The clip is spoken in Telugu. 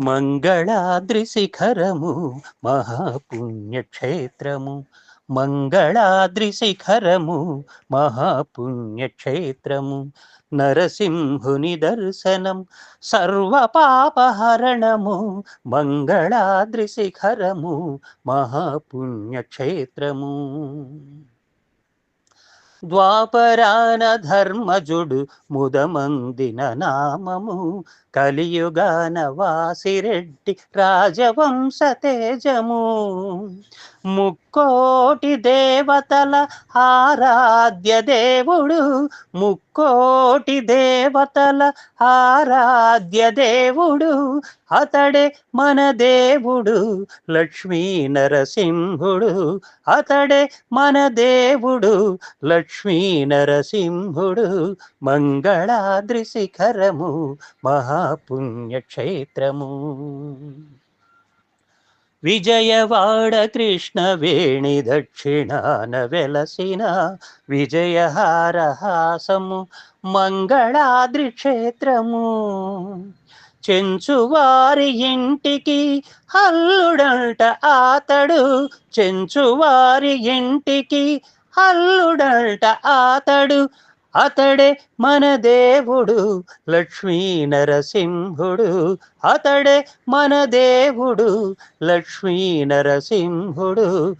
మంగళాద్రి శిఖరము మహాపుణ్యక్షేత్రము. మంగళాద్రి శిఖరము మహాపుణ్యక్షేత్రము. నరసింహుని దర్శనం సర్వపాపహరణము. మంగళాద్రి శిఖరము మహాపుణ్యక్షేత్రము. ద్వాపరాన ధర్మజుడు ముదమందిన నామము. కలియుగాన వాసిరెడ్డి రాజవంశ తేజము. ముక్కోటి దేవతల ఆరాధ్య దేవుడు ముక్కోటి దేవతల ఆరాధ్య దేవుడు. అతడే మన దేవుడు లక్ష్మీ నరసింహుడు. అతడే మన దేవుడు లక్ష్మీ నరసింహుడు. మంగళాద్రి శిఖరము మహాపుణ్యక్షేత్రము. విజయవాడ కృష్ణవేణి దక్షిణాన వెలసిన విజయహారహాసము మంగళాద్రి క్షేత్రము. చెంచువారి ఇంటికి హల్లుడంట ఆతడు. చెంచువారి ఇంటికి హల్లుడంట ఆతడు. అతడే మన దేవుడు లక్ష్మీ నరసింహుడు. అతడే మన దేవుడు లక్ష్మీ నరసింహుడు.